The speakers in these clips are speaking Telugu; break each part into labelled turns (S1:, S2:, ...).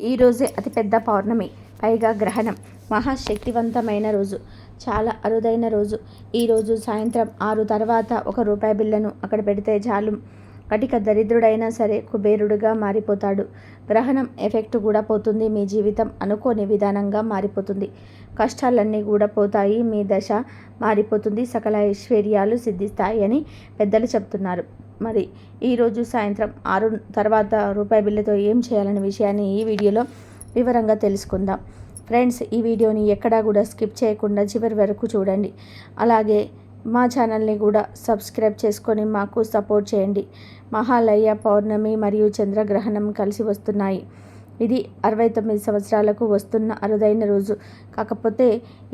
S1: ఈరోజే అతిపెద్ద పౌర్ణమి పైగా గ్రహణం. మహాశక్తివంతమైన రోజు. చాలా అరుదైన రోజు. ఈరోజు సాయంత్రం ఆరు తర్వాత ఒక రూపాయి బిల్లను అక్కడ పెడితే చాలు. కటిక దరిద్రుడైనా సరే కుబేరుడుగా మారిపోతాడు. గ్రహణం ఎఫెక్ట్ కూడా పోతుంది మీ జీవితం అనుకోని విధానంగా మారిపోతుంది. కష్టాలన్నీ కూడా పోతాయి మీ దశ మారిపోతుంది సకల ఐశ్వర్యాలు సిద్ధిస్తాయి అని పెద్దలు చెప్తున్నారు. మరి ఈరోజు సాయంత్రం ఆరు తర్వాత రూపాయి బిల్లుతో ఏం చేయాలనే విషయాన్ని ఈ వీడియోలో వివరంగా తెలుసుకుందాం. ఫ్రెండ్స్ ఈ వీడియోని ఎక్కడా కూడా స్కిప్ చేయకుండా చివరి వరకు చూడండి. అలాగే మా ఛానల్ని కూడా సబ్స్క్రైబ్ చేసుకొని మాకు సపోర్ట్ చేయండి. మహాలయ పౌర్ణమి మరియు చంద్రగ్రహణం కలిసి వస్తున్నాయి. ఇది అరవై తొమ్మిది సంవత్సరాలకు వస్తున్న అరుదైన రోజు. కాకపోతే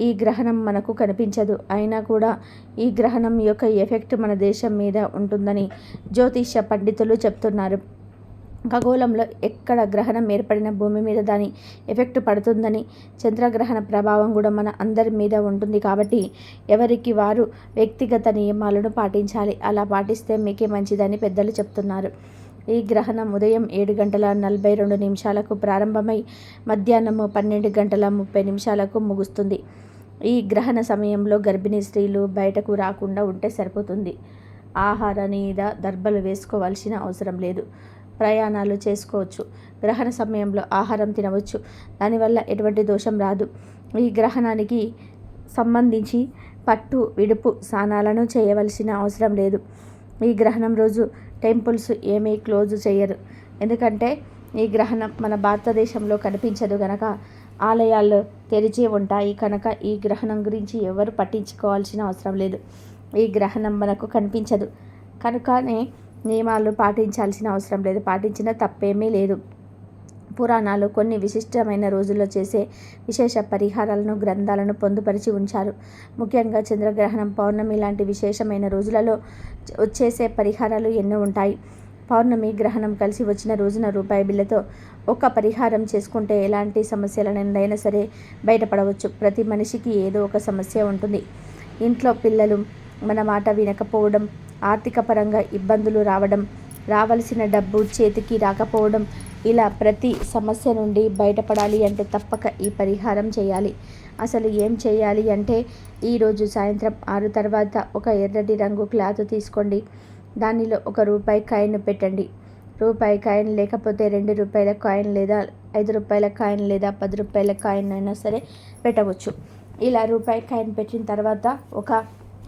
S1: ఈ గ్రహణం మనకు కనిపించదు. అయినా కూడా ఈ గ్రహణం యొక్క ఎఫెక్ట్ మన దేశం మీద ఉంటుందని జ్యోతిష్య పండితులు చెప్తున్నారు. ఖగోళంలో ఎక్కడ గ్రహణం ఏర్పడిన భూమి మీద దాని ఎఫెక్ట్ పడుతుందని చంద్రగ్రహణ ప్రభావం కూడా మన అందరి మీద ఉంటుంది కాబట్టి ఎవరికి వారు వ్యక్తిగత నియమాలను పాటించాలి. అలా పాటిస్తే మీకే మంచిదని పెద్దలు చెప్తున్నారు. ఈ గ్రహణం ఉదయం ఏడు గంటల నలభై రెండు నిమిషాలకు ప్రారంభమై మధ్యాహ్నము పన్నెండు గంటల ముప్పై నిమిషాలకు ముగుస్తుంది. ఈ గ్రహణ సమయంలో గర్భిణీ స్త్రీలు బయటకు రాకుండా ఉంటే సరిపోతుంది. ఆహార మీద దర్బలు వేసుకోవాల్సిన అవసరం లేదు. ప్రయాణాలు చేసుకోవచ్చు. గ్రహణ సమయంలో ఆహారం తినవచ్చు. దానివల్ల ఎటువంటి దోషం రాదు. ఈ గ్రహణానికి సంబంధించి పట్టు విడుపు స్నానాలను చేయవలసిన అవసరం లేదు. ఈ గ్రహణం రోజు టెంపుల్స్ ఏమీ క్లోజ్ చేయరు. ఎందుకంటే ఈ గ్రహణం మన భారతదేశంలో కనిపించదు కనుక ఆలయాలు తెరిచి ఉంటాయి. కనుక ఈ గ్రహణం గురించి ఎవరు పట్టించుకోవాల్సిన అవసరం లేదు. ఈ గ్రహణం మనకు కనిపించదు. కనుకనే నియమాలు పాటించాల్సిన అవసరం లేదు. పాటించిన తప్పేమీ లేదు. పురాణాలు కొన్ని విశిష్టమైన రోజుల్లో చేసే విశేష పరిహారాలను గ్రంథాలను పొందుపరిచి ఉంచారు. ముఖ్యంగా చంద్రగ్రహణం పౌర్ణమి లాంటి విశేషమైన రోజులలో చేసే పరిహారాలు ఎన్నో ఉంటాయి. పౌర్ణమి గ్రహణం కలిసి వచ్చిన రోజున రూపాయి బిల్లతో ఒక పరిహారం చేసుకుంటే ఎలాంటి సమస్యల నుండైనా సరే బయటపడవచ్చు. ప్రతి మనిషికి ఏదో ఒక సమస్య ఉంటుంది. ఇంట్లో పిల్లలు మన మాట వినకపోవడం ఆర్థిక పరంగా ఇబ్బందులు రావడం రావలసిన డబ్బు చేతికి రాకపోవడం ఇలా ప్రతి సమస్య నుండి బయటపడాలి అంటే తప్పక ఈ పరిహారం చేయాలి. అసలు ఏం చేయాలి అంటే ఈరోజు సాయంత్రం ఆరు తర్వాత ఒక ఎర్రటి రంగు క్లాత్ తీసుకోండి. దానిలో ఒక రూపాయి కాయిన్ పెట్టండి. రూపాయి కాయిన్ లేకపోతే రెండు రూపాయల కాయిన్ లేదా ఐదు రూపాయల కాయిన్ లేదా పది రూపాయల కాయిన్ అయినా సరే పెట్టవచ్చు. ఇలా రూపాయి కాయిన్ పెట్టిన తర్వాత ఒక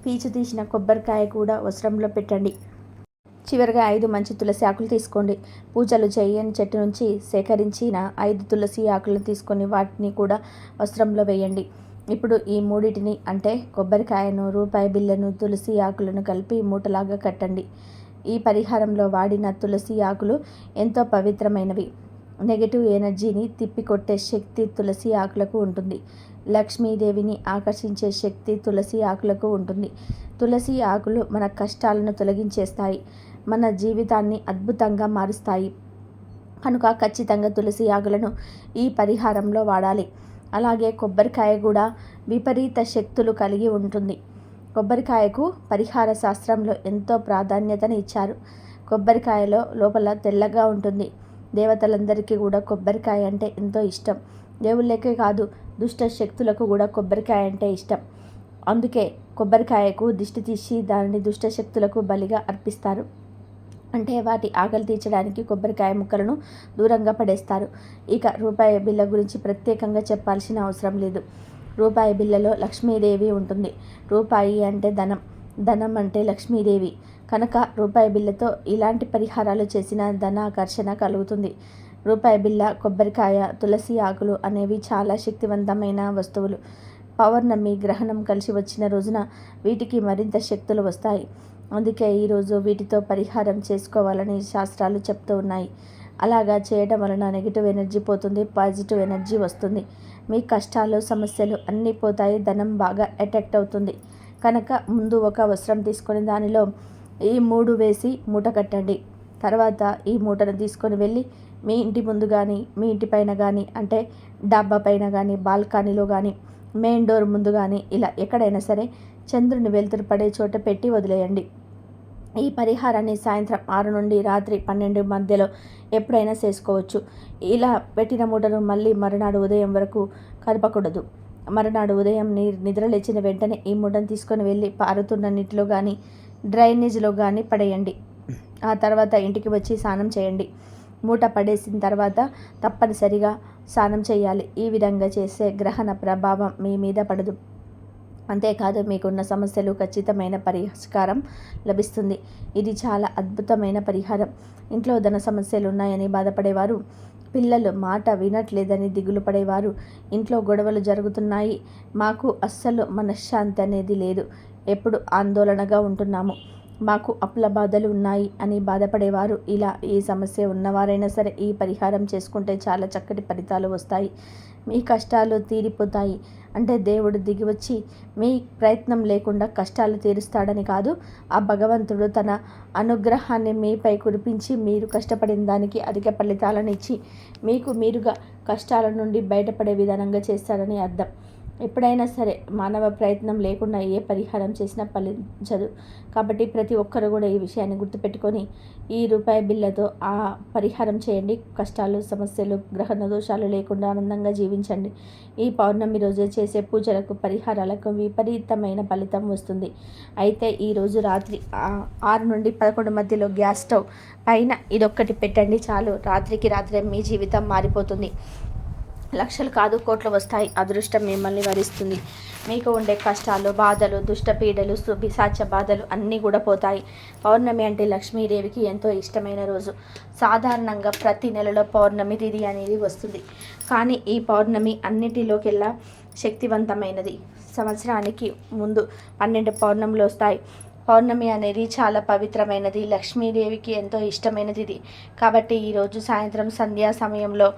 S1: పీచు తీసిన కొబ్బరికాయ కూడా వస్త్రంలో పెట్టండి. చివరిగా ఐదు మంచి తులసి ఆకులు తీసుకోండి. పూజలు చేయని చెట్టు నుంచి సేకరించిన ఐదు తులసి ఆకులను తీసుకొని వాటిని కూడా వస్త్రంలో వేయండి. ఇప్పుడు ఈ మూడింటిని అంటే కొబ్బరికాయను రూపాయి బిళ్ళను తులసి ఆకులను కలిపి మూటలాగా కట్టండి. ఈ పరిహారంలో వాడిన తులసి ఆకులు ఎంతో పవిత్రమైనవి. నెగటివ్ ఎనర్జీని తిప్పికొట్టే శక్తి తులసి ఆకులకు ఉంటుంది. లక్ష్మీదేవిని ఆకర్షించే శక్తి తులసి ఆకులకు ఉంటుంది. తులసి ఆకులు మన కష్టాలను తొలగించేస్తాయి. మన జీవితాన్ని అద్భుతంగా మారుస్తాయి. కనుక ఖచ్చితంగా తులసి ఆకులను ఈ పరిహారంలో వాడాలి. అలాగే కొబ్బరికాయ కూడా విపరీత శక్తులు కలిగి ఉంటుంది. కొబ్బరికాయకు పరిహార శాస్త్రంలో ఎంతో ప్రాధాన్యతను ఇచ్చారు. కొబ్బరికాయలో లోపల తెల్లగా ఉంటుంది. దేవతలందరికీ కూడా కొబ్బరికాయ అంటే ఎంతో ఇష్టం. దేవుళ్ళకే కాదు దుష్ట శక్తులకు కూడా కొబ్బరికాయ అంటే ఇష్టం. అందుకే కొబ్బరికాయకు దిష్టి తీసి దానిని దుష్ట శక్తులకు బలిగా అర్పిస్తారు. అంటే వాటి ఆకలి తీర్చడానికి కొబ్బరికాయ ముక్కలను దూరంగా పడేస్తారు. ఇక రూపాయి బిల్ల గురించి ప్రత్యేకంగా చెప్పాల్సిన అవసరం లేదు. రూపాయి బిల్లలో లక్ష్మీదేవి ఉంటుంది. రూపాయి అంటే ధనం. ధనం అంటే లక్ష్మీదేవి. కనుక రూపాయి బిల్లతో ఇలాంటి పరిహారాలు చేసిన ధనాకర్షణ కలుగుతుంది. రూపాయి బిల్ల కొబ్బరికాయ తులసి ఆకులు అనేవి చాలా శక్తివంతమైన వస్తువులు. పౌర్ణమి గ్రహణం కలిసి వచ్చిన రోజున వీటికి మరింత శక్తులు వస్తాయి. అందుకే ఈరోజు వీటితో పరిహారం చేసుకోవాలని శాస్త్రాలు చెప్తూ ఉన్నాయి. అలాగా చేయడం వలన నెగిటివ్ ఎనర్జీ పోతుంది పాజిటివ్ ఎనర్జీ వస్తుంది. మీ కష్టాలు సమస్యలు అన్నీ పోతాయి ధనం బాగా అట్రాక్ట్ అవుతుంది. కనుక ముందు ఒక వస్త్రం తీసుకొని దానిలో ఈ మూడు వేసి మూట కట్టండి. తర్వాత ఈ మూటను తీసుకొని వెళ్ళి మీ ఇంటి ముందు కానీ మీ ఇంటి పైన కానీ అంటే డాబా పైన కానీ బాల్కనీలో కానీ మెయిన్ డోర్ ముందు కానీ ఇలా ఎక్కడైనా సరే చంద్రుని వెలుతురు పడే చోట పెట్టి వదిలేయండి. ఈ పరిహారాన్ని సాయంత్రం ఆరు నుండి రాత్రి పన్నెండు మధ్యలో ఎప్పుడైనా చేసుకోవచ్చు. ఇలా పెట్టిన మూటను మళ్ళీ మరునాడు ఉదయం వరకు కదపకూడదు. మరునాడు ఉదయం నీ నిద్రలేచిన వెంటనే ఈ మూటను తీసుకొని వెళ్ళి పారుతున్న నీటిలో కానీ డ్రైనేజ్లో కానీ పడేయండి. ఆ తర్వాత ఇంటికి వచ్చి స్నానం చేయండి. మూట పడేసిన తర్వాత తప్పనిసరిగా స్నానం చేయాలి. ఈ విధంగా చేసే గ్రహణ ప్రభావం మీ మీద పడదు. అంతేకాదు మీకున్న సమస్యలు ఖచ్చితమైన పరిష్కారం లభిస్తుంది. ఇది చాలా అద్భుతమైన పరిహారం. ఇంట్లో ధన సమస్యలు ఉన్నాయని బాధపడేవారు పిల్లలు మాట వినట్లేదని దిగులు పడేవారు ఇంట్లో గొడవలు జరుగుతున్నాయి. మాకు అస్సలు మనశ్శాంతి అనేది లేదు. ఎప్పుడు ఆందోళనగా ఉంటున్నాము. మాకు అప్పుల బాధలు ఉన్నాయి అని బాధపడేవారు. ఇలా ఈ సమస్య ఉన్నవారైనా సరే ఈ పరిహారం చేసుకుంటే చాలా చక్కటి ఫలితాలు వస్తాయి. మీ కష్టాలు తీరిపోతాయి. అంటే దేవుడు దిగి వచ్చి మీ ప్రయత్నం లేకుండా కష్టాలు తీరుస్తాడని కాదు ఆ భగవంతుడు తన అనుగ్రహాన్ని మీపై కురిపించి మీరు కష్టపడిన దానికి అధిక ఫలితాలను ఇచ్చి మీకు మీరుగా కష్టాల నుండి బయటపడే విధానంగా చేస్తాడని అర్థం. ఎప్పుడైనా సరే మానవ ప్రయత్నం లేకుండా ఏ పరిహారం చేసినా ఫలించదు. కాబట్టి ప్రతి ఒక్కరు కూడా ఈ విషయాన్ని గుర్తుపెట్టుకొని ఈ రూపాయి బిల్లతో ఆ పరిహారం చేయండి. కష్టాలు సమస్యలు గ్రహణ దోషాలు లేకుండా ఆనందంగా జీవించండి. ఈ పౌర్ణమి రోజు చేసే పూజలకు పరిహారాలకు విపరీతమైన ఫలితం వస్తుంది. అయితే ఈరోజు రాత్రి ఆరు నుండి పదకొండు మధ్యలో గ్యాస్ స్టవ్ పైన ఇదొక్కటి పెట్టండి. చాలు. రాత్రికి రాత్రే మీ జీవితం మారిపోతుంది. లక్షలు కాదు కోట్లు వస్తాయి. అదృష్టం మిమ్మల్ని వరిస్తుంది. మీకు ఉండే కష్టాలు బాధలు దుష్టపీడలు పిశాచ బాధలు అన్నీ కూడా పోతాయి. పౌర్ణమి అంటే లక్ష్మీదేవికి ఎంతో ఇష్టమైన రోజు. సాధారణంగా ప్రతి నెలలో పౌర్ణమి తిథి అనేది వస్తుంది. కానీ ఈ పౌర్ణమి అన్నిటిలోకెల్లా శక్తివంతమైనది. సంవత్సరానికి ముందు పన్నెండు పౌర్ణములు వస్తాయి. పౌర్ణమి అనేది చాలా పవిత్రమైనది. లక్ష్మీదేవికి ఎంతో ఇష్టమైనది ఇది. కాబట్టి ఈరోజు సాయంత్రం సంధ్యా సమయంలో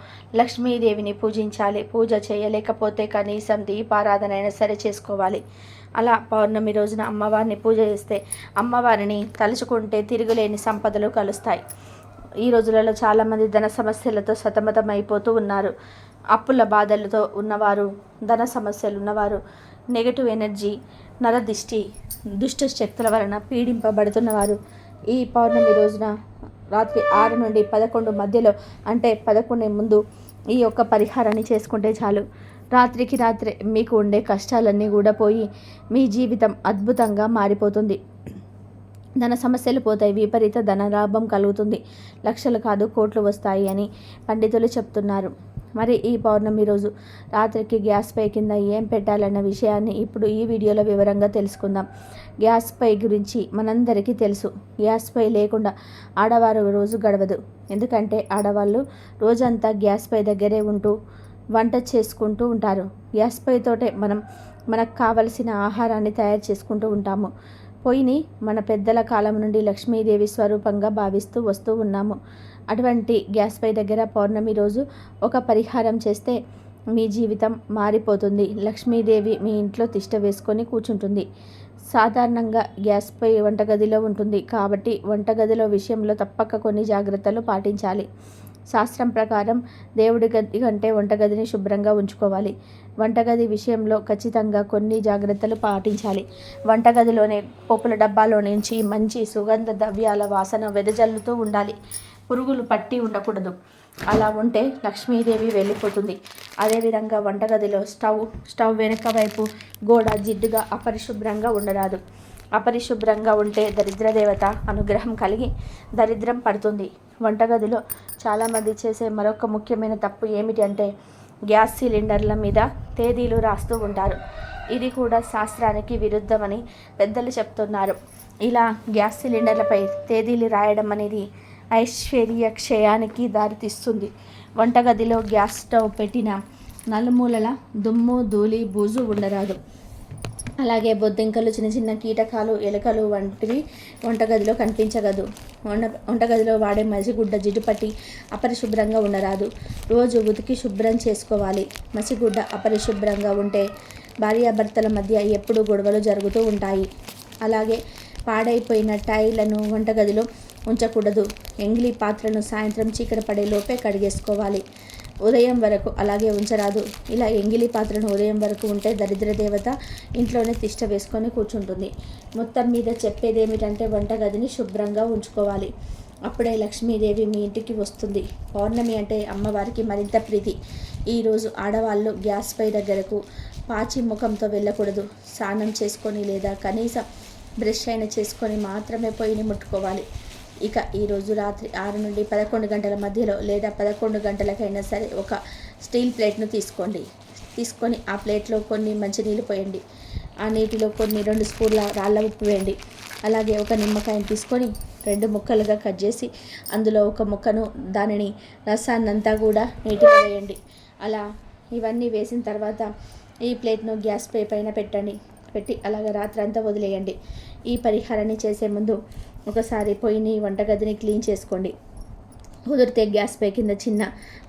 S1: లక్ష్మీదేవిని పూజించాలి. పూజ చేయలేకపోతే కనీసం దీపారాధన అయినా సరే చేసుకోవాలి. అలా పౌర్ణమి రోజున అమ్మవారిని పూజ చేస్తే అమ్మవారిని తలుచుకుంటే తిరుగులేని సంపదలు కలుస్తాయి. ఈ రోజులలో చాలామంది ధన సమస్యలతో సతమతం అయిపోతూ ఉన్నారు. అప్పుల బాధలతో ఉన్నవారు ధన సమస్యలు ఉన్నవారు నెగటివ్ ఎనర్జీ నరదిష్టి దుష్ట శక్తుల వలన పీడింపబడుతున్నవారు. ఈ పౌర్ణమి రోజున రాత్రి ఆరు నుండి పదకొండు మధ్యలో అంటే పదకొండు ముందు ఈ యొక్క పరిహారాన్ని చేసుకుంటే చాలు. రాత్రికి రాత్రి మీకు ఉండే కష్టాలన్నీ కూడా పోయి మీ జీవితం అద్భుతంగా మారిపోతుంది. ధన సమస్యలు పోతాయి విపరీత ధన లాభం కలుగుతుంది. లక్షలు కాదు కోట్లు వస్తాయి అని పండితులు చెప్తున్నారు. మరి ఈ పౌర్ణమి రోజు రాత్రికి గ్యాస్ పై కింద ఏం పెట్టాలన్న విషయాన్ని ఇప్పుడు ఈ వీడియోలో వివరంగా తెలుసుకుందాం. గ్యాస్ పై గురించి మనందరికీ తెలుసు. గ్యాస్ పై లేకుండా ఆడవారు రోజు గడవదు. ఎందుకంటే ఆడవాళ్ళు రోజంతా గ్యాస్ పై దగ్గరే ఉంటూ వంట చేసుకుంటూ ఉంటారు. గ్యాస్ పైతోటే మనం మనకు కావలసిన ఆహారాన్ని తయారు చేసుకుంటూ ఉంటాము. పొయ్యిని మన పెద్దల కాలం నుండి లక్ష్మీదేవి స్వరూపంగా భావిస్తూ వస్తూ ఉన్నాము. అటువంటి గ్యాస్ పై దగ్గర పౌర్ణమి రోజు ఒక పరిహారం చేస్తే మీ జీవితం మారిపోతుంది. లక్ష్మీదేవి మీ ఇంట్లో తిష్ట వేసుకొని కూర్చుంటుంది. సాధారణంగా గ్యాస్ పై వంటగదిలో ఉంటుంది. కాబట్టి వంటగదిలో విషయంలో తప్పక కొన్ని జాగ్రత్తలు పాటించాలి. శాస్త్రం ప్రకారం దేవుడి గది కంటే వంటగదిని శుభ్రంగా ఉంచుకోవాలి. వంటగది విషయంలో ఖచ్చితంగా కొన్ని జాగ్రత్తలు పాటించాలి. వంటగదిలోనే పోపుల డబ్బాలో నుంచి మంచి సుగంధ ద్రవ్యాల వాసన వెదజల్లుతూ ఉండాలి. పురుగులు పట్టి ఉండకూడదు. అలా ఉంటే లక్ష్మీదేవి వెళ్ళిపోతుంది. అదేవిధంగా వంటగదిలో స్టవ్ స్టవ్ వెనుక వైపు గోడ జిడ్డుగా అపరిశుభ్రంగా ఉండరాదు. అపరిశుభ్రంగా ఉంటే దరిద్ర దేవత అనుగ్రహం కలిగి దరిద్రం పడుతుంది. వంటగదిలో చాలామంది చేసే మరొక ముఖ్యమైన తప్పు ఏమిటి అంటే గ్యాస్ సిలిండర్ల మీద తేదీలు రాస్తూ ఉంటారు. ఇది కూడా శాస్త్రానికి విరుద్ధమని పెద్దలు చెప్తున్నారు. ఇలా గ్యాస్ సిలిండర్లపై తేదీలు రాయడం అనేది ఐశ్వర్య క్షయానికి దారితీస్తుంది. వంటగదిలో గ్యాస్ స్టవ్ పెట్టిన నలుమూలల దుమ్ము ధూళి బూజు ఉండరాదు. అలాగే బొద్దింకలు చిన్న చిన్న కీటకాలు ఎలుకలు వంటివి వంటగదిలో కనిపించగదు. వంట వంటగదిలో వాడే మసిగుడ్డ జిడ్డుపట్టి అపరిశుభ్రంగా ఉండరాదు. రోజు ఉతికి శుభ్రం చేసుకోవాలి. మసిగుడ్డ అపరిశుభ్రంగా ఉంటే భార్యాభర్తల మధ్య ఎప్పుడూ గొడవలు జరుగుతూ ఉంటాయి. అలాగే పాడైపోయిన టైలను వంటగదిలో ఉంచకూడదు. ఎంగిలి పాత్రను సాయంత్రం చీకటి పడే లోపే కడిగేసుకోవాలి. ఉదయం వరకు అలాగే ఉంచరాదు. ఇలా ఎంగిలి పాత్రను ఉదయం వరకు ఉంటే దరిద్ర దేవత ఇంట్లోనే తిష్ట వేసుకొని కూర్చుంటుంది. మొత్తం మీద చెప్పేది ఏమిటంటే వంటగదిని శుభ్రంగా ఉంచుకోవాలి. అప్పుడే లక్ష్మీదేవి మీ ఇంటికి వస్తుంది. పౌర్ణమి అంటే అమ్మవారికి మరింత ప్రీతి. ఈరోజు ఆడవాళ్ళు గ్యాస్ పై దగ్గరకు పాచి ముఖంతో వెళ్ళకూడదు. స్నానం చేసుకొని లేదా కనీసం బ్రష్ అయినా చేసుకొని మాత్రమే పొయ్యిని ముట్టుకోవాలి. ఇక ఈరోజు రాత్రి ఆరు నుండి పదకొండు గంటల మధ్యలో లేదా పదకొండు గంటలకైనా సరే ఒక స్టీల్ ప్లేట్ను తీసుకోండి. తీసుకొని ఆ ప్లేట్లో కొన్ని మంచినీళ్ళు పోయండి. ఆ నీటిలో కొన్ని రెండు స్పూన్ల రాళ్ళ ఉప్పు వేయండి. అలాగే ఒక నిమ్మకాయని తీసుకొని రెండు ముక్కలుగా కట్ చేసి అందులో ఒక ముక్కను దానిని రసాన్నంతా కూడా నీటిలో వేయండి. అలా ఇవన్నీ వేసిన తర్వాత ఈ ప్లేట్ను గ్యాస్ పే పైన పెట్టండి. పెట్టి అలాగ రాత్రి అంతా వదిలేయండి. ఈ పరిహారాన్ని చేసే ముందు ఒకసారి పొయ్యిని వంటగదిని క్లీన్ చేసుకోండి. కుదిరితే గ్యాస్ పై కింద చిన్న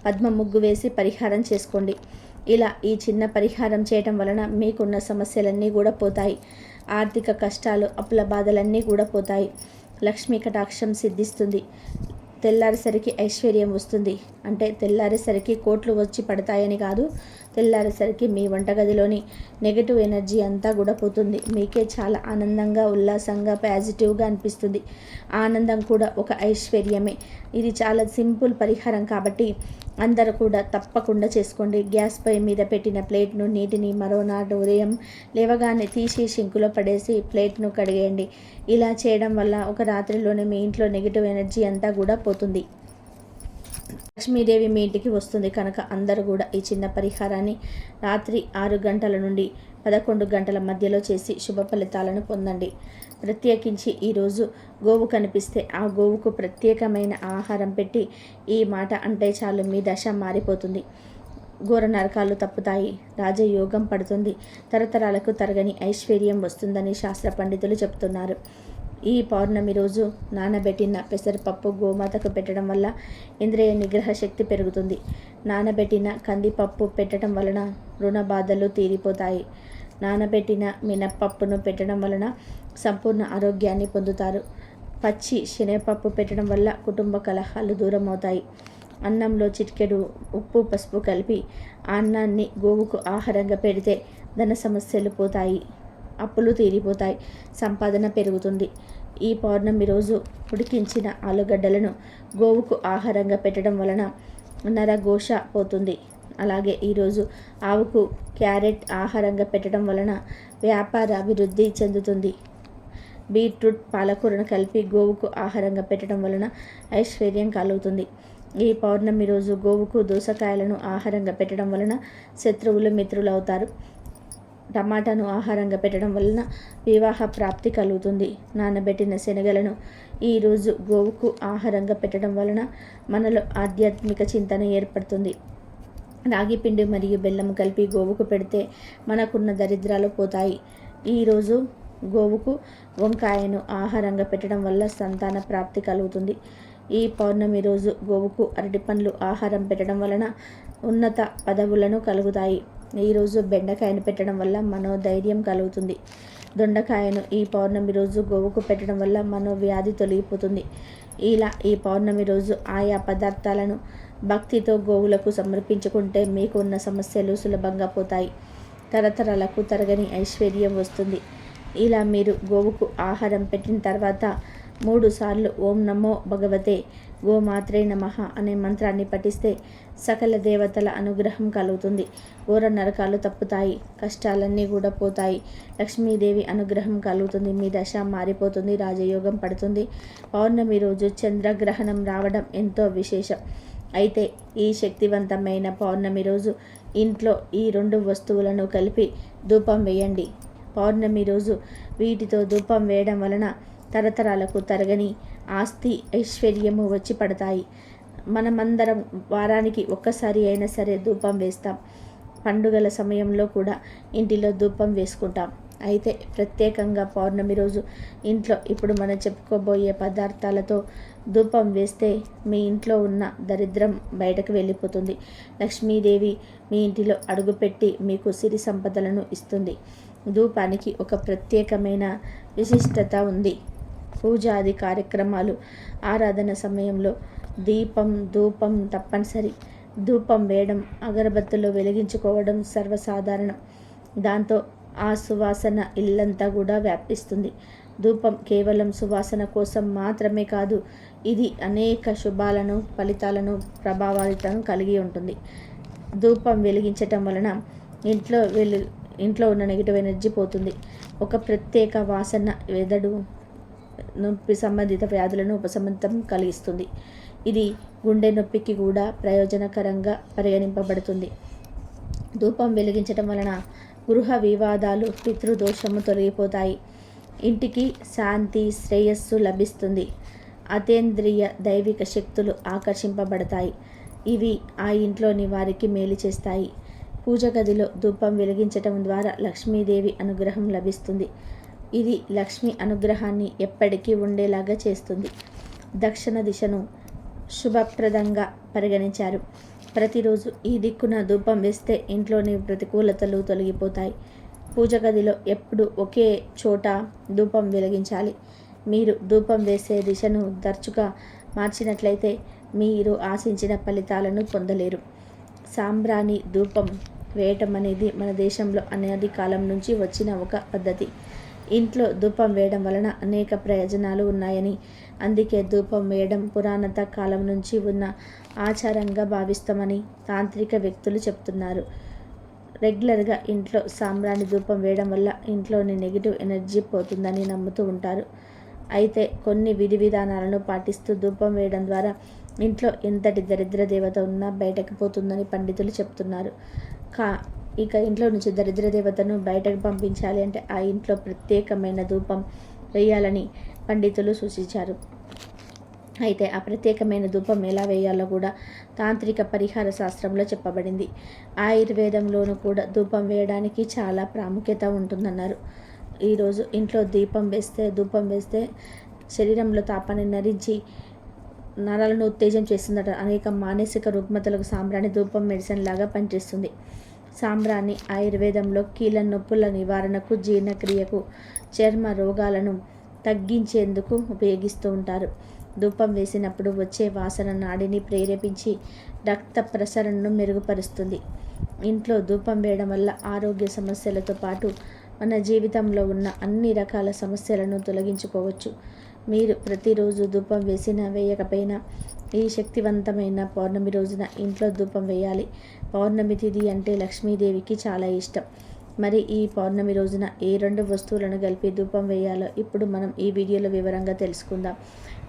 S1: పద్మ ముగ్గు వేసి పరిహారం చేసుకోండి. ఇలా ఈ చిన్న పరిహారం చేయటం వలన మీకున్న సమస్యలన్నీ కూడా పోతాయి. ఆర్థిక కష్టాలు అప్పుల బాధలన్నీ కూడా పోతాయి. లక్ష్మీ కటాక్షం సిద్ధిస్తుంది. తెల్లారేసరికి ఐశ్వర్యం వస్తుంది. అంటే తెల్లారేసరికి కోట్లు వచ్చి పడతాయని కాదు తెల్లారేసరికి మీ వంటగదిలోని నెగటివ్ ఎనర్జీ అంతా కూడా పోతుంది. మీకే చాలా ఆనందంగా ఉల్లాసంగా పాజిటివ్గా అనిపిస్తుంది. ఆనందం కూడా ఒక ఐశ్వర్యమే. ఇది చాలా సింపుల్ పరిహారం కాబట్టి అందరూ కూడా తప్పకుండా చేసుకోండి. గ్యాస్ పై మీద పెట్టిన ప్లేట్ను నీటిని మరోనాడు ఉదయం లేవగానే తీసి షింకులో పడేసి ప్లేట్ను కడిగేయండి. ఇలా చేయడం వల్ల ఒక రాత్రిలోనే మీ ఇంట్లో నెగిటివ్ ఎనర్జీ అంతా కూడా పోతుంది. లక్ష్మీదేవి మీ ఇంటికి వస్తుంది కనుక అందరూ కూడా ఈ చిన్న పరిహారాన్ని రాత్రి ఆరు గంటల నుండి పదకొండు గంటల మధ్యలో చేసి శుభ ఫలితాలను పొందండి. ప్రత్యేకించి ఈరోజు గోవు కనిపిస్తే ఆ గోవుకు ప్రత్యేకమైన ఆహారం పెట్టి ఈ మాట అంటే చాలు మీ దశ మారిపోతుంది. ఘోర నరకాలు తప్పుతాయి. రాజయోగం పడుతుంది. తరతరాలకు తరగని ఐశ్వర్యం వస్తుందని శాస్త్ర పండితులు చెప్తున్నారు. ఈ పౌర్ణమి రోజు నానబెట్టిన పెసరపప్పు గోమాతకు పెట్టడం వల్ల ఇంద్రియ నిగ్రహ శక్తి పెరుగుతుంది. నానబెట్టిన కందిపప్పు పెట్టడం వలన రుణ బాధలు తీరిపోతాయి. నానబెట్టిన మినప్పప్పును పెట్టడం వలన సంపూర్ణ ఆరోగ్యాన్ని పొందుతారు. పచ్చి శనగపప్పు పెట్టడం వల్ల కుటుంబ కలహాలు దూరం అవుతాయి అన్నంలో చిటికెడు ఉప్పు పసుపు కలిపి అన్నాన్ని గోవుకు ఆహారంగా పెడితే ధన సమస్యలు పోతాయి. అప్పులు తీరిపోతాయి. సంపాదన పెరుగుతుంది. ఈ పౌర్ణమి రోజు ఉడికించిన ఆలుగడ్డలను గోవుకు ఆహారంగా పెట్టడం వలన నరఘోష పోతుంది. అలాగే ఈరోజు ఆవుకు క్యారెట్ ఆహారంగా పెట్టడం వలన వ్యాపార అభివృద్ధి చెందుతుంది. బీట్రూట్ పాలకూరను కలిపి గోవుకు ఆహారంగా పెట్టడం వలన ఐశ్వర్యం కలుగుతుంది. ఈ పౌర్ణమి రోజు గోవుకు దోసకాయలను ఆహారంగా పెట్టడం వలన శత్రువులు మిత్రులు అవుతారు. టమాటాను ఆహారంగా పెట్టడం వలన వివాహ ప్రాప్తి కలుగుతుంది. నానబెట్టిన శనగలను ఈరోజు గోవుకు ఆహారంగా పెట్టడం వలన మనలో ఆధ్యాత్మిక చింతన ఏర్పడుతుంది. రాగిపిండి మరియు బెల్లం కలిపి గోవుకు పెడితే మనకున్న దరిద్రాలు పోతాయి. ఈరోజు గోవుకు వంకాయను ఆహారంగా పెట్టడం వల్ల సంతాన ప్రాప్తి కలుగుతుంది. ఈ పౌర్ణమి రోజు గోవుకు అరటి పండ్లు ఆహారం పెట్టడం వలన ఉన్నత పదవులను కలుగుతాయి. ఈరోజు బెండకాయను పెట్టడం వల్ల మనోధైర్యం కలుగుతుంది. దొండకాయను ఈ పౌర్ణమి రోజు గోవుకు పెట్టడం వల్ల మనోవ్యాధి తొలగిపోతుంది. ఇలా ఈ పౌర్ణమి రోజు ఆయా పదార్థాలను భక్తితో గోవులకు సమర్పించుకుంటే మీకు ఉన్న సమస్యలు సులభంగా పోతాయి. తరతరాలకు తరగని ఐశ్వర్యం వస్తుంది. ఇలా మీరు గోవుకు ఆహారం పెట్టిన తర్వాత మూడు సార్లు ఓం నమో భగవతే గోమాత్రే నమ అనే మంత్రాన్ని పఠిస్తే సకల దేవతల అనుగ్రహం కలుగుతుంది. ఘోర నరకాలు తప్పుతాయి కష్టాలన్నీ కూడా పోతాయి. లక్ష్మీదేవి అనుగ్రహం కలుగుతుంది మీ దశ మారిపోతుంది రాజయోగం పడుతుంది. పౌర్ణమి రోజు చంద్రగ్రహణం రావడం ఎంతో విశేషం. అయితే ఈ శక్తివంతమైన పౌర్ణమి రోజు ఇంట్లో ఈ రెండు వస్తువులను కలిపి ధూపం వేయండి. పౌర్ణమి రోజు వీటితో ధూపం వేయడం వలన తరతరాలకు తరగని ఆస్తి ఐశ్వర్యము వచ్చి పడతాయి. మనమందరం వారానికి ఒక్కసారి అయినా సరే ధూపం వేస్తాం. పండుగల సమయంలో కూడా ఇంటిలో ధూపం వేసుకుంటాం. అయితే ప్రత్యేకంగా పౌర్ణమి రోజు ఇంట్లో ఇప్పుడు మనం చెప్పుకోబోయే పదార్థాలతో ధూపం వేస్తే మీ ఇంట్లో ఉన్న దరిద్రం బయటకు వెళ్ళిపోతుంది. లక్ష్మీదేవి మీ ఇంటిలో అడుగుపెట్టి మీకు సిరి సంపదలను ఇస్తుంది. ధూపానికి ఒక ప్రత్యేకమైన విశిష్టత ఉంది. పూజాది కార్యక్రమాలు ఆరాధన సమయంలో దీపం ధూపం తప్పనిసరి. ధూపం వేయడం అగరబత్తులు వెలిగించుకోవడం సర్వసాధారణం. దాంతో ఆ సువాసన ఇల్లంతా కూడా వ్యాపిస్తుంది. ధూపం కేవలం సువాసన కోసం మాత్రమే కాదు ఇది అనేక శుభాలను ఫలితాలను ప్రభావితం కలిగి ఉంటుంది. ధూపం వెలిగించటం వలన ఇంట్లో వెలు ఇంట్లో ఉన్న నెగిటివ్ ఎనర్జీ పోతుంది. ఒక ప్రత్యేక వాసన వెదడు నొప్పి సంబంధిత వ్యాధులను ఉపశమనం కలిగిస్తుంది. ఇది గుండె నొప్పికి కూడా ప్రయోజనకరంగా పరిగణింపబడుతుంది. ధూపం వెలిగించటం వలన గృహ వివాదాలు పితృదోషము తొలగిపోతాయి. ఇంటికి శాంతి శ్రేయస్సు లభిస్తుంది. అతేంద్రియ దైవిక శక్తులు ఆకర్షింపబడతాయి. ఇవి ఆ ఇంట్లోని వారికి మేలు చేస్తాయి. పూజ గదిలో ధూపం వెలిగించటం ద్వారా లక్ష్మీదేవి అనుగ్రహం లభిస్తుంది. ఇది లక్ష్మి అనుగ్రహాన్ని ఎప్పటికీ ఉండేలాగా చేస్తుంది. దక్షిణ దిశను శుభప్రదంగా పరిగణించారు. ప్రతిరోజు ఈ దిక్కున ధూపం వేస్తే ఇంట్లోని ప్రతికూలతలు తొలగిపోతాయి. పూజ గదిలో ఎప్పుడు ఒకే చోట ధూపం వెలిగించాలి. మీరు ధూపం వేసే దిశను తరచుగా మార్చినట్లయితే మీరు ఆశించిన ఫలితాలను పొందలేరు. సాంబ్రాణి ధూపం వేయటం అనేది మన దేశంలో అనాది కాలం నుంచి వచ్చిన ఒక పద్ధతి. ఇంట్లో ధూపం వేయడం వలన అనేక ప్రయోజనాలు ఉన్నాయని అందుకే ధూపం వేయడం పురాణత కాలం నుంచి ఉన్న ఆచారంగా భావిస్తామని తాంత్రిక వ్యక్తులు చెప్తున్నారు. రెగ్యులర్గా ఇంట్లో సాంబ్రాణి ధూపం వేయడం వల్ల ఇంట్లోని నెగిటివ్ ఎనర్జీ పోతుందని నమ్ముతూ ఉంటారు. అయితే కొన్ని విధి విధానాలను పాటిస్తూ ధూపం వేయడం ద్వారా ఇంట్లో ఎంతటి దరిద్ర దేవత ఉన్నా బయటకు పోతుందని పండితులు చెప్తున్నారు. కా ఇక ఇంట్లో నుంచి దరిద్ర దేవతను బయటకు పంపించాలి అంటే ఆ ఇంట్లో ప్రత్యేకమైన ధూపం వేయాలని పండితులు సూచించారు. అయితే ఆ ప్రత్యేకమైన ధూపం ఎలా వేయాలో కూడా తాంత్రిక పరిహార శాస్త్రంలో చెప్పబడింది. ఆయుర్వేదంలోనూ కూడా ధూపం వేయడానికి చాలా ప్రాముఖ్యత ఉంటుందన్నారు. ఈరోజు ఇంట్లో దీపం వేస్తే ధూపం వేస్తే శరీరంలో తాపాన్ని నరించి నరాలను ఉత్తేజం చేస్తుందట. అనేక మానసిక రుగ్మతలకు సాంబ్రాణి ధూపం మెడిసిన్ లాగా పనిచేస్తుంది. సాంబ్రాణి ఆయుర్వేదంలో కీళ్ళ నొప్పుల నివారణకు జీర్ణక్రియకు చర్మ రోగాలను తగ్గించేందుకు ఉపయోగిస్తూ ఉంటారు. ధూపం వేసినప్పుడు వచ్చే వాసన నాడిని ప్రేరేపించి రక్త ప్రసరణను మెరుగుపరుస్తుంది. ఇంట్లో ధూపం వేయడం వల్ల ఆరోగ్య సమస్యలతో పాటు మన జీవితంలో ఉన్న అన్ని రకాల సమస్యలను తొలగించుకోవచ్చు. మీరు ప్రతిరోజు ధూపం వేసినా వేయకపోయినా ఈ శక్తివంతమైన పౌర్ణమి రోజున ఇంట్లో ధూపం వేయాలి. పౌర్ణమి తిథి అంటే లక్ష్మీదేవికి చాలా ఇష్టం. మరి ఈ పౌర్ణమి రోజున ఏ రెండు వస్తువులను కలిపి ధూపం వేయాలో ఇప్పుడు మనం ఈ వీడియోలో వివరంగా తెలుసుకుందాం.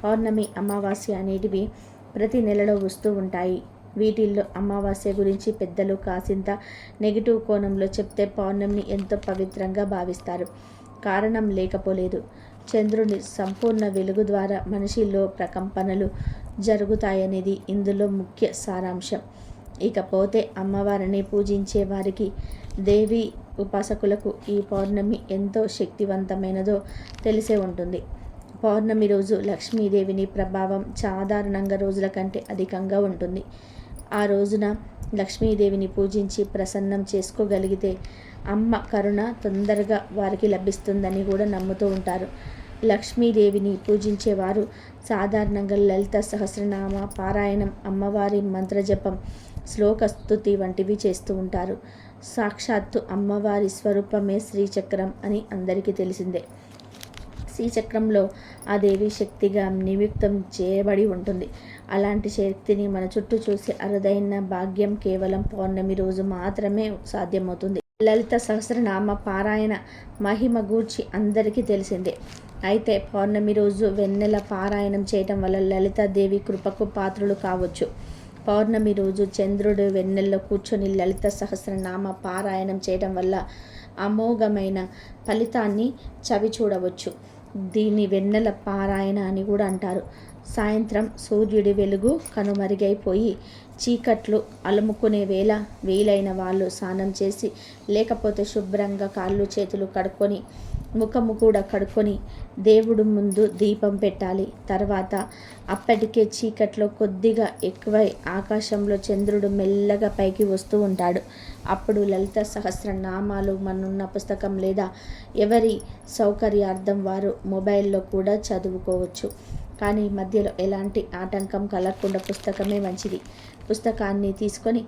S1: పౌర్ణమి అమావాస్య అనేటివి ప్రతి నెలలో వస్తూ ఉంటాయి. వీటిల్లో అమావాస్య గురించి పెద్దలు కాసింత నెగిటివ్ కోణంలో చెప్తే పౌర్ణమిని ఎంతో పవిత్రంగా భావిస్తారు. కారణం లేకపోలేదు. చంద్రుని సంపూర్ణ వెలుగు ద్వారా మనిషిలో ప్రకంపనలు జరుగుతాయనేది ఇందులో ముఖ్య సారాంశం. ఇకపోతే అమ్మవారిని పూజించే వారికి దేవి ఉపాసకులకు ఈ పౌర్ణమి ఎంతో శక్తివంతమైనదో తెలిసే ఉంటుంది. పౌర్ణమి రోజు లక్ష్మీదేవిని ప్రభావం సాధారణంగా రోజుల కంటే అధికంగా ఉంటుంది. ఆ రోజున లక్ష్మీదేవిని పూజించి ప్రసన్నం చేసుకోగలిగితే అమ్మ కరుణ తొందరగా వారికి లభిస్తుందని కూడా నమ్ముతూ ఉంటారు. లక్ష్మీదేవిని పూజించేవారు. సాధారణంగా లలిత సహస్రనామ పారాయణం అమ్మవారి మంత్రజపం శ్లోకస్తుతి వంటివి చేస్తూ ఉంటారు. సాక్షాత్తు అమ్మవారి స్వరూపమే శ్రీచక్రం అని అందరికీ తెలిసిందే. శ్రీచక్రంలో ఆ దేవి శక్తిగా నియుక్తం చేయబడి ఉంటుంది. అలాంటి శక్తిని మన చుట్టూ చూసి అరుదైన భాగ్యం కేవలం పౌర్ణమి రోజు మాత్రమే సాధ్యమవుతుంది. లలిత సహస్రనామ పారాయణ మహిమ గూర్చి అందరికీ తెలిసిందే. అయితే పౌర్ణమి రోజు వెన్నెల పారాయణం చేయటం వల్ల లలితాదేవి కృపకు పాత్రులు కావచ్చు. పౌర్ణమి రోజు చంద్రుడు వెన్నెల్లో కూర్చొని లలిత సహస్రనామ పారాయణం చేయడం వల్ల అమోఘమైన ఫలితాన్ని చవి చూడవచ్చు. దీన్ని వెన్నెల పారాయణ అని కూడా అంటారు. సాయంత్రం సూర్యుడి వెలుగు కనుమరుగైపోయి చీకట్లు అలుముకునే వేళ వీలైన వాళ్ళు స్నానం చేసి లేకపోతే శుభ్రంగా కాళ్ళు చేతులు కడుక్కొని ముఖము కూడా కడుక్కొని దేవుడు ముందు దీపం పెట్టాలి. తర్వాత అప్పటికే చీకట్లో కొద్దిగా ఎక్కువై ఆకాశంలో చంద్రుడు మెల్లగా పైకి వస్తూ ఉంటాడు. అప్పుడు లలిత సహస్రనామాలు మనున్న పుస్తకం లేదా ఎవరి సౌకర్యార్థం వారు మొబైల్లో కూడా చదువుకోవచ్చు. కానీ మధ్యలో ఎలాంటి ఆటంకం కలగకుండా పుస్తకమే మంచిది. పుస్తకాన్ని తీసుకొని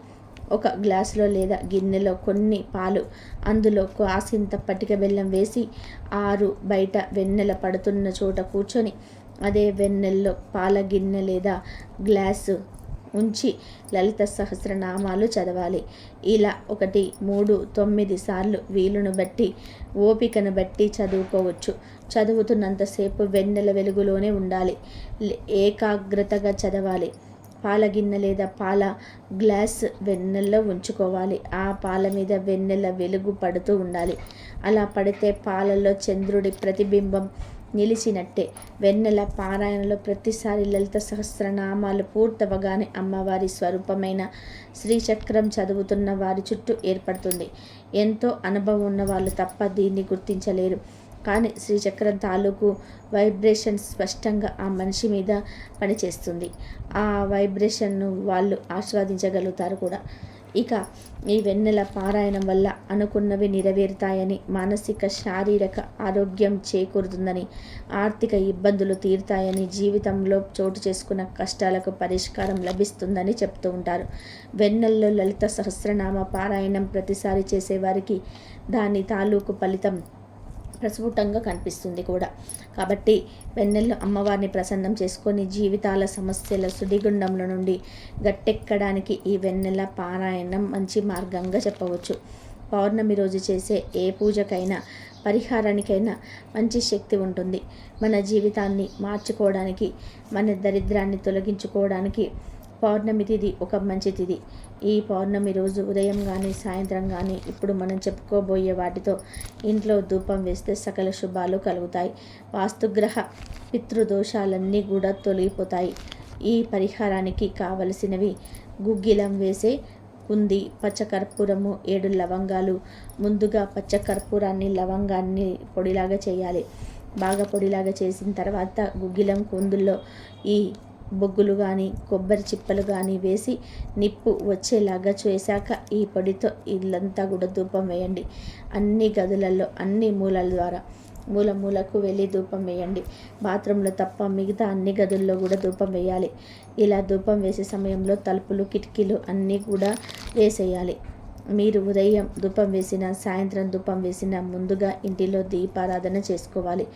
S1: ఒక గ్లాసులో లేదా గిన్నెలో కొన్ని పాలు అందులో కాసింత పటిక బెల్లం వేసి ఆరు బయట వెన్నెల పడుతున్న చోట కూర్చొని అదే వెన్నెల్లో పాల గిన్నె లేదా గ్లాసు ఉంచి లలిత సహస్రనామాలు చదవాలి. ఇలా ఒకటి మూడు తొమ్మిది సార్లు వీలును బట్టి ఓపికను బట్టి చదువుకోవచ్చు. చదువుతున్నంతసేపు వెన్నెల వెలుగులోనే ఉండాలి. ఏకాగ్రతగా చదవాలి. పాల గిన్నె లేదా పాల గ్లాస్ వెన్నెల్లో ఉంచుకోవాలి. ఆ పాల మీద వెన్నెల వెలుగు పడుతూ ఉండాలి. అలా పడితే పాలలో చంద్రుడి ప్రతిబింబం నిలిచినట్టే. వెన్నెల పారాయణలో ప్రతిసారి లలిత సహస్రనామాలు పూర్తవగానే అమ్మవారి స్వరూపమైన శ్రీచక్రం చదువుతున్న వారి చుట్టూ ఏర్పడుతుంది. ఎంతో అనుభవం ఉన్న వాళ్ళు తప్ప దీన్ని గుర్తించలేరు. కానీ శ్రీచక్రం తాలూకు వైబ్రేషన్ స్పష్టంగా ఆ మనిషి మీద పనిచేస్తుంది. ఆ వైబ్రేషన్ను వాళ్ళు ఆస్వాదించగలుగుతారు కూడా. ఇక ఈ వెన్నెల పారాయణం వల్ల అనుకున్నవి నెరవేరుతాయని మానసిక శారీరక ఆరోగ్యం చేకూరుతుందని ఆర్థిక ఇబ్బందులు తీరుతాయని జీవితంలో చోటు చేసుకున్న కష్టాలకు పరిష్కారం లభిస్తుందని చెప్తూ ఉంటారు. వెన్నెల్లో లలిత సహస్రనామ పారాయణం ప్రతిసారి చేసేవారికి దాని తాలూకు ఫలితం ప్రస్ఫుటంగా కనిపిస్తుంది కూడా. కాబట్టి వెన్నెల్లో అమ్మవారిని ప్రసన్నం చేసుకొని జీవితాల సమస్యల సుడిగుండంలో నుండి గట్టెక్కడానికి ఈ వెన్నెల పారాయణం మంచి మార్గంగా చెప్పవచ్చు. పౌర్ణమి రోజు చేసే ఏ పూజకైనా పరిహారానికైనా మంచి శక్తి ఉంటుంది. మన జీవితాన్ని మార్చుకోవడానికి మన దరిద్రాన్ని తొలగించుకోవడానికి పౌర్ణమి తిథి ఒక మంచి తిథి ఈ పౌర్ణమి రోజు ఉదయం కానీ సాయంత్రం కానీ ఇప్పుడు మనం చెప్పుకోబోయే వాటితో ఇంట్లో ధూపం వేస్తే సకల శుభాలు కలుగుతాయి. వాస్తుగ్రహ పితృదోషాలన్నీ కూడా తొలగిపోతాయి. ఈ పరిహారానికి కావలసినవి గుగ్గిలం వేసే కుంది పచ్చకర్పూరము ఏడు లవంగాలు. ముందుగా పచ్చకర్పూరాన్ని లవంగాన్ని పొడిలాగా చేయాలి. బాగా పొడిలాగా చేసిన తర్వాత గుగ్గిలం కుందుల్లో ఈ బొగ్గులు కానీ కొబ్బరి చిప్పలు కానీ వేసి నిప్పు వచ్చేలాగా చేశాక ఈ పొడితో ఇల్లంతా కూడా ధూపం వేయండి. అన్ని గదులలో అన్ని మూలల ద్వారా మూల మూలకు వెళ్ళి ధూపం వేయండి. బాత్రూంలో తప్ప మిగతా అన్ని గదుల్లో కూడా ధూపం వేయాలి. ఇలా ధూపం వేసే సమయంలో తలుపులు కిటికీలు అన్నీ కూడా వేసేయాలి. మీరు ఉదయం ధూపం వేసిన సాయంత్రం ధూపం వేసిన ముందుగా ఇంటిలో దీపారాధన చేసుకోవాలి.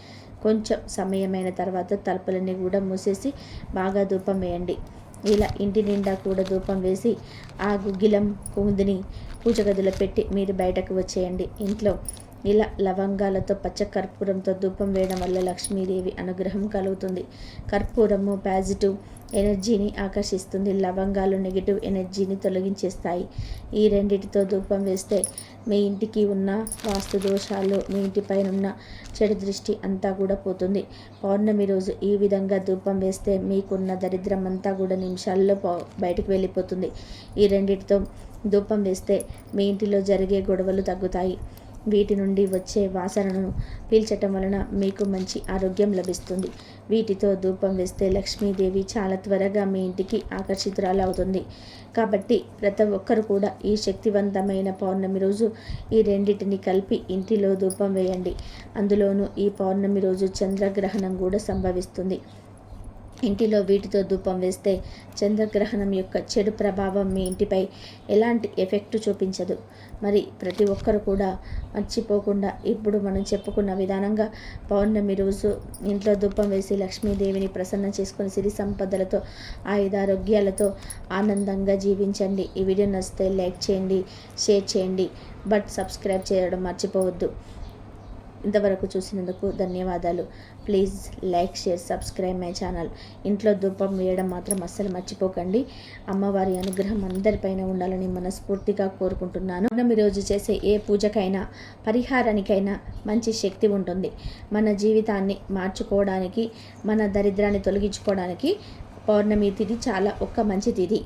S1: కొంచెం సమయమైన తర్వాత తలుపులన్నీ కూడా మూసేసి బాగా ధూపం వేయండి. ఇలా ఇంటి నిండా కూడా ధూపం వేసి ఆ గుగ్గిలం కుందిని పూజ గదిలో పెట్టి మీరు బయటకు వచ్చేయండి. ఇంట్లో ఇలా లవంగాలతో పచ్చ కర్పూరంతో ధూపం వేయడం వల్ల లక్ష్మీదేవి అనుగ్రహం కలుగుతుంది. కర్పూరము పాజిటివ్ ఎనర్జీని ఆకర్షిస్తుంది. లవంగాలు నెగిటివ్ ఎనర్జీని తొలగించేస్తాయి. ఈ రెండిటితో ధూపం వేస్తే మీ ఇంటికి ఉన్న వాస్తు దోషాలు మీ ఇంటిపైన ఉన్న చెడు దృష్టి అంతా కూడా పోతుంది. పౌర్ణమి రోజు ఈ విధంగా ధూపం వేస్తే మీకున్న దరిద్రం అంతా కూడా నిమిషాల్లో బయటకు వెళ్ళిపోతుంది. ఈ రెండిటితో ధూపం వేస్తే మీ ఇంటిలో జరిగే గొడవలు తగ్గుతాయి. వీటి నుండి వచ్చే వాసనను పీల్చటం వలన మీకు మంచి ఆరోగ్యం లభిస్తుంది. వీటితో ధూపం వేస్తే లక్ష్మీదేవి చాలా త్వరగా మీ ఇంటికి ఆకర్షితురాలు అవుతుంది. కాబట్టి ప్రతి ఒక్కరు కూడా ఈ శక్తివంతమైన పౌర్ణమి రోజు ఈ రెండింటిని కలిపి ఇంటిలో ధూపం వేయండి. అందులోనూ ఈ పౌర్ణమి రోజు చంద్రగ్రహణం కూడా సంభవిస్తుంది. ఇంటిలో వీటితో ధూపం వేస్తే చంద్రగ్రహణం యొక్క చెడు ప్రభావం మీ ఇంటిపై ఎలాంటి ఎఫెక్ట్ చూపించదు. మరి ప్రతి ఒక్కరు కూడా మర్చిపోకుండా ఇప్పుడు మనం చెప్పుకున్న విధానంగా పౌర్ణమి రోజు ఇంట్లో ధూపం వేసి లక్ష్మీదేవిని ప్రసన్నం చేసుకుని సిరి సంపదలతో ఆయుధారోగ్యాలతో ఆనందంగా జీవించండి. ఈ వీడియో నచ్చితే లైక్ చేయండి షేర్ చేయండి బట్ సబ్స్క్రైబ్ చేయడం మర్చిపోవద్దు. ఇంతవరకు చూసినందుకు ధన్యవాదాలు. Please like share subscribe my channel. ఇంట్లో ధూపం వేయడం మాత్రం అస్సలు మర్చిపోకండి. అమ్మవారి అనుగ్రహం అందరిపైన ఉండాలని మనస్ఫూర్తిగా కోరుకుంటున్నాను. మనం ఈరోజు చేసే ఏ పూజకైనా పరిహారానికైనా మంచి శక్తి ఉంటుంది. మన జీవితాన్ని మార్చుకోవడానికి మన దరిద్రాన్ని తొలగించుకోవడానికి పౌర్ణమి తిథి చాలా ఒక్క మంచి తిథి